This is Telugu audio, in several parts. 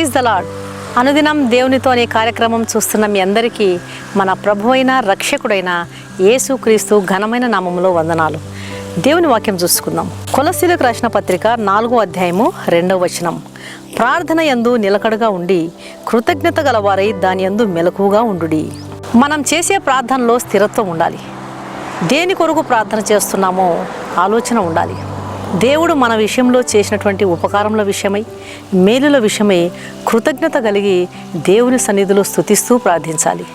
ప్రైజ్ ద లాడ్ అనుదినం దేవునితో అనే కార్యక్రమం చూస్తున్న మీ అందరికీ మన ప్రభు అయిన రక్షకుడైన యేసుక్రీస్తు ఘనమైన నామములో వందనాలు. దేవుని వాక్యం చూసుకుందాం. కొలసీలకు రాసిన పత్రిక నాలుగో అధ్యాయము రెండవ వచనం. ప్రార్థన యందు నిలకడగా ఉండి కృతజ్ఞత గలవారై దాని యందు మెలకుగా ఉండుడి. మనం చేసే ప్రార్థనలో స్థిరత్వం ఉండాలి. దేని కొరకు ప్రార్థన చేస్తున్నామో ఆలోచన ఉండాలి. దేవుడు మన విషయంలో చేసినటువంటి ఉపకారముల విషయమై మేలుల విషయమై కృతజ్ఞత కలిగి దేవుని సన్నిధిలో స్తుతిస్తూ ప్రార్థించాలి.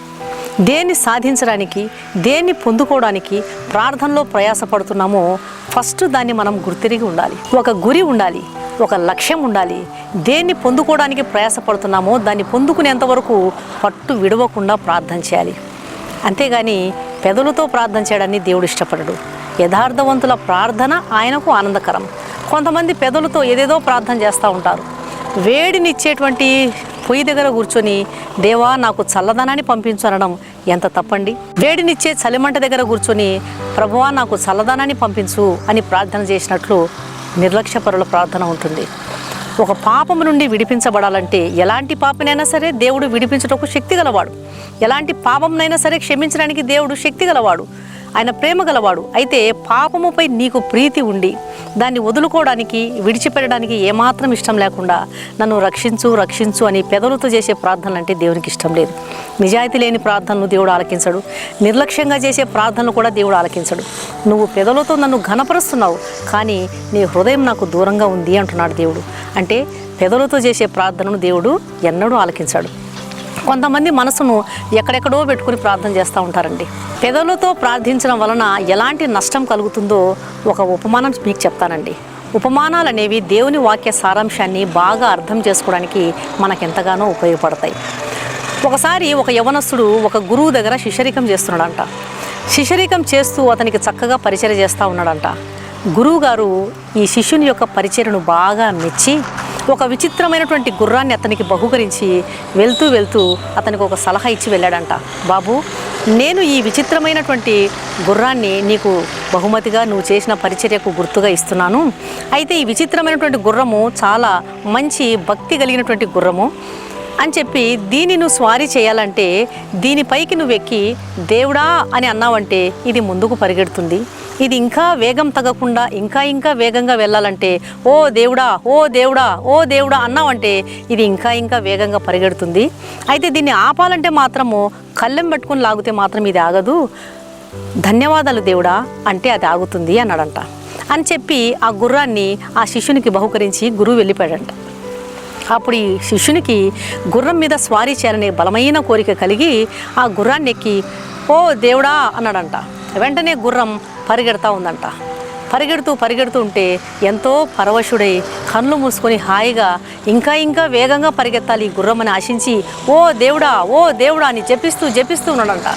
దేన్ని సాధించడానికి దేన్ని పొందుకోవడానికి ప్రార్థనలో ప్రయాసపడుతున్నామో ఫస్ట్ దాన్ని మనం గుర్తిరిగి ఉండాలి. ఒక గురి ఉండాలి ఒక లక్ష్యం ఉండాలి. దేన్ని పొందుకోవడానికి ప్రయాసపడుతున్నామో దాన్ని పొందుకునేంతవరకు పట్టు విడవకుండా ప్రార్థన చేయాలి. అంతేగాని పెదలతో ప్రార్థన చేయడాన్ని దేవుడు ఇష్టపడడు. యథార్థవంతుల ప్రార్థన ఆయనకు ఆనందకరం. కొంతమంది పెదలతో ఏదేదో ప్రార్థన చేస్తూ ఉంటారు. వేడినిచ్చేటువంటి పొయ్యి దగ్గర కూర్చొని దేవా నాకు చల్లదనాన్ని పంపించు అనడం ఎంత తప్పండి? వేడినిచ్చే చలిమంట దగ్గర కూర్చొని ప్రభువా నాకు చల్లదనాన్ని పంపించు అని ప్రార్థన చేసినట్లు నిర్లక్ష్యపరుల ప్రార్థన ఉంటుంది. ఒక పాపం నుండి విడిపించబడాలంటే ఎలాంటి పాపనైనా సరే దేవుడు విడిపించుటకు శక్తి గలవాడు. ఎలాంటి పాపంనైనా సరే క్షమించడానికి దేవుడు శక్తి గలవాడు. ఆయన ప్రేమ గలవాడు. అయితే పాపముపై నీకు ప్రీతి ఉండి దాన్ని వదులుకోవడానికి విడిచిపెట్టడానికి ఏమాత్రం ఇష్టం లేకుండా నన్ను రక్షించు రక్షించు అని పెదవులతో చేసే ప్రార్థనలు అంటే దేవునికి ఇష్టం లేదు. నిజాయితీ లేని ప్రార్థనలు దేవుడు ఆలకించడు. నిర్లక్ష్యంగా చేసే ప్రార్థనలు కూడా దేవుడు ఆలకించడు. నువ్వు పెదవులతో నన్ను ఘనపరుస్తున్నావు కానీ నీ హృదయం నాకు దూరంగా ఉంది అంటున్నాడు దేవుడు. అంటే పెదవులతో చేసే ప్రార్థనను దేవుడు ఎన్నడూ ఆలకించాడు. కొంతమంది మనసును ఎక్కడెక్కడో పెట్టుకుని ప్రార్థన చేస్తూ ఉంటారండి. పెదవులతో ప్రార్థించడం వలన ఎలాంటి నష్టం కలుగుతుందో ఒక ఉపమానం మీకు చెప్తానండి. ఉపమానాలు అనేవి దేవుని వాక్య సారాంశాన్ని బాగా అర్థం చేసుకోవడానికి మనకెంతగానో ఉపయోగపడతాయి. ఒకసారి ఒక యవనస్తుడు ఒక గురువు దగ్గర శిష్యరికం చేస్తున్నాడంట. శిష్యరికం చేస్తూ అతనికి చక్కగా పరిచయం చేస్తూ ఉన్నాడంట. గురువు గారు ఈ శిష్యుని యొక్క పరిచయను బాగా మెచ్చి ఒక విచిత్రమైనటువంటి గుర్రాన్ని అతనికి బహుకరించి వెళ్తూ వెళ్తూ అతనికి ఒక సలహా ఇచ్చి వెళ్ళాడంట. బాబు నేను ఈ విచిత్రమైనటువంటి గుర్రాన్ని నీకు బహుమతిగా నువ్వు చేసిన పరిచర్యకు గుర్తుగా ఇస్తున్నాను. అయితే ఈ విచిత్రమైనటువంటి గుర్రము చాలా మంచి భక్తి కలిగినటువంటి గుర్రము. అని చెప్పి దీన్ని నువ్వు స్వారీ చేయాలంటే దీనిపైకి నువ్వు ఎక్కి దేవుడా అని అన్నావంటే ఇది ముందుకు పరిగెడుతుంది. ఇది ఇంకా వేగం తగ్గకుండా ఇంకా ఇంకా వేగంగా వెళ్ళాలంటే ఓ దేవుడా ఓ దేవుడా ఓ దేవుడా అన్నావంటే ఇది ఇంకా ఇంకా వేగంగా పరిగెడుతుంది. అయితే దీన్ని ఆపాలంటే మాత్రము కళ్ళెం పట్టుకుని లాగితే మాత్రం ఇది ఆగదు. ధన్యవాదాలు దేవుడా అంటే అది ఆగుతుంది అన్నాడంట. అని చెప్పి ఆ గుర్రాన్ని ఆ శిష్యునికి బహుకరించి గురువు వెళ్ళిపోయాడంట. అప్పుడు ఈ శిష్యునికి గుర్రం మీద స్వారీ చేయాలనే బలమైన కోరిక కలిగి ఆ గుర్రాన్ని ఎక్కి ఓ దేవుడా అన్నాడంట. వెంటనే గుర్రం పరిగెడతా ఉందంట. పరిగెడుతూ పరిగెడుతూ ఉంటే ఎంతో పరవశుడై కళ్ళు మూసుకొని హాయిగా ఇంకా ఇంకా వేగంగా పరిగెత్తాలి ఈ గుర్రం అని ఆశించి ఓ దేవుడా ఓ దేవుడా అని జపిస్తూ జపిస్తూ ఉన్నాడంట.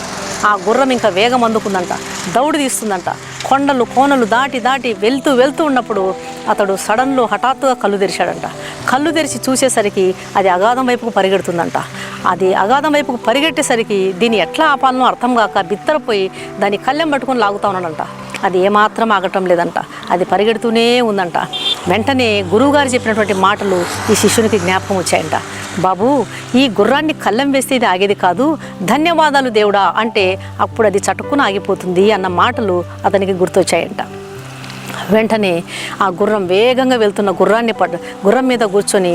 ఆ గుర్రం ఇంకా వేగం అందుకుందంట. దౌడు తీస్తుందంట. కొండలు కోనలు దాటి దాటి వెళ్తూ వెళ్తూ ఉన్నప్పుడు అతడు సడన్లో హఠాత్తుగా కళ్ళు తెరిచాడంట. కళ్ళు తెరిచి చూసేసరికి అది అగాధం వైపుకు పరిగెడుతుందంట. అది అగాధం వైపుకు పరిగెట్టేసరికి దీన్ని ఎట్లా ఆపాలనో అర్థం కాక బిత్తరపోయి దాన్ని కళ్ళెం పట్టుకొని లాగుతా ఉన్నాడంట. అది ఏమాత్రం ఆగటం లేదంట. అది పరిగెడుతూనే ఉందంట. వెంటనే గురువుగారు చెప్పినటువంటి మాటలు ఈ శిష్యునికి జ్ఞాపకం వచ్చాయంట. బాబు ఈ గుర్రాన్ని కళ్ళం వేస్తే ఇది ఆగేది కాదు ధన్యవాదాలు దేవుడా అంటే అప్పుడు అది చటుక్కున ఆగిపోతుంది అన్న మాటలు అతనికి గుర్తొచ్చాయంట. వెంటనే ఆ గుర్రం వేగంగా వెళ్తున్న గుర్రాన్ని పడ్డ గుర్రం మీద కూర్చొని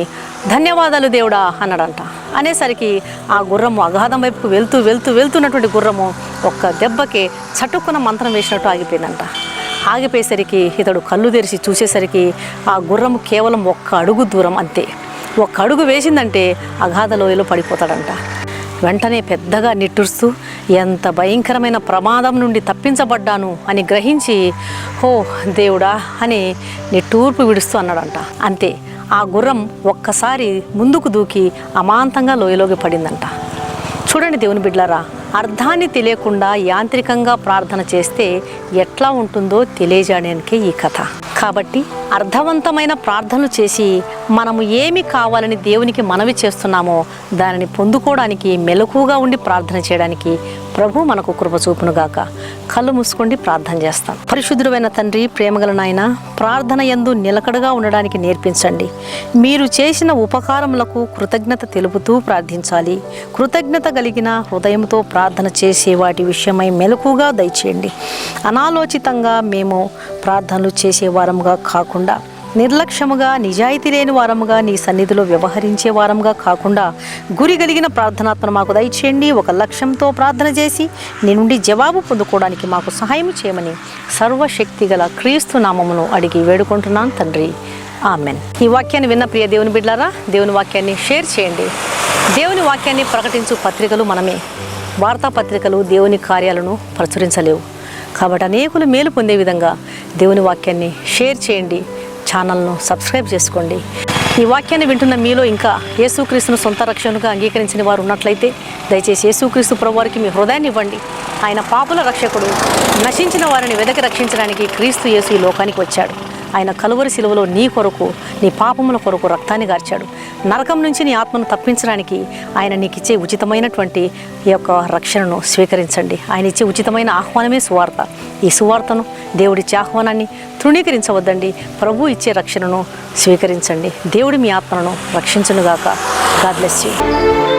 ధన్యవాదాలు దేవుడా అన్నాడంట. అనేసరికి ఆ గుర్రము అగాధం వైపుకు వెళ్తూ వెళ్తూ వెళ్తున్నటువంటి గుర్రము ఒక్క దెబ్బకి చటుక్కున మంత్రం వేసినట్టు ఆగిపోయిందంట. ఆగిపోయేసరికి ఇతడు కళ్ళు తెరిచి చూసేసరికి ఆ గుర్రము కేవలం ఒక్క అడుగు దూరం అంతే. ఒక అడుగు వేసిందంటే అగాధ లోయలో పడిపోతాడంట. వెంటనే పెద్దగా నిట్టూరుస్తూ ఎంత భయంకరమైన ప్రమాదం నుండి తప్పించబడ్డాను అని గ్రహించి హో దేవుడా అని నిట్టూర్పు విడుస్తూ అన్నాడంట. అంతే ఆ గుర్రం ఒక్కసారి ముందుకు దూకి అమాంతంగా లోయలోకి పడిందంట. చూడండి దేవుని బిడ్లారా అర్థాన్ని తెలియకుండా యాంత్రికంగా ప్రార్థన చేస్తే ఎట్లా ఉంటుందో తెలియజేయడానికే ఈ కథ. కాబట్టి అర్థవంతమైన ప్రార్థనలు చేసి మనము ఏమి కావాలని దేవునికి మనవి చేస్తున్నామో దానిని పొందుకోవడానికి మెలకుగా ఉండి ప్రార్థన చేయడానికి ప్రభు మనకు కృప చూపునుగాక. కళ్ళు మూసుకుండి ప్రార్థన చేస్తాం. పరిశుద్ధుడైన తండ్రి ప్రేమగల నాయన ప్రార్థన యందు నిలకడగా ఉండడానికి నేర్పించండి. మీరు చేసిన ఉపకారములకు కృతజ్ఞత తెలుపుతూ ప్రార్థించాలి. కృతజ్ఞత కలిగిన హృదయంతో ప్రార్థన చేసే వాటి విషయమై మెలకుగా దయచేయండి. అనాలోచితంగా మేము ప్రార్థనలు చేసే వారముగా కాకుండా నిర్లక్ష్యముగా నిజాయితీ లేని వారముగా నీ సన్నిధిలో వ్యవహరించే వారముగా కాకుండా గురి కలిగిన ప్రార్థనాత్మను మాకు దయచేయండి. ఒక లక్ష్యంతో ప్రార్థన చేసి నీ నుండి జవాబు పొందుకోవడానికి మాకు సహాయం చేయమని సర్వశక్తి గల క్రీస్తు నామమును అడిగి వేడుకుంటున్నాను తండ్రి. ఆమెన్. ఈ వాక్యాన్ని విన్న ప్రియ దేవుని బిడ్డారా దేవుని వాక్యాన్ని షేర్ చేయండి. దేవుని వాక్యాన్ని ప్రకటించు పత్రికలు మనమే. వార్తాపత్రికలు దేవుని కార్యాలను ప్రచురించలేవు. కాబట్టి అనేకులు మేలు పొందే విధంగా దేవుని వాక్యాన్ని షేర్ చేయండి ఛానల్ను సబ్స్క్రైబ్ చేసుకోండి. ఈ వాక్యాన్ని వింటున్న మీలో ఇంకా యేసుక్రీస్తును సొంత రక్షణగా అంగీకరించిన వారు ఉన్నట్లయితే దయచేసి యేసుక్రీస్తు ప్రభువారికి మీ హృదయాన్ని ఇవ్వండి. ఆయన పాపుల రక్షకుడు నశించిన వారిని వెదకి రక్షించడానికి క్రీస్తు యేసు ఈ లోకానికి వచ్చాడు. ఆయన కలువరి శిలువలో నీ కొరకు నీ పాపముల కొరకు రక్తాన్ని గార్చాడు. నరకం నుంచి నీ ఆత్మను తప్పించడానికి ఆయన నీకు ఇచ్చే ఉచితమైనటువంటి ఈ యొక్క రక్షణను స్వీకరించండి. ఆయన ఇచ్చే ఉచితమైన ఆహ్వానమే సువార్త. ఈ సువార్తను దేవుడిచ్చే ఆహ్వానాన్ని తృణీకరించవద్దండి. ప్రభు ఇచ్చే రక్షణను స్వీకరించండి. దేవుడి మీ ఆత్మను రక్షించునుగాక. God bless you.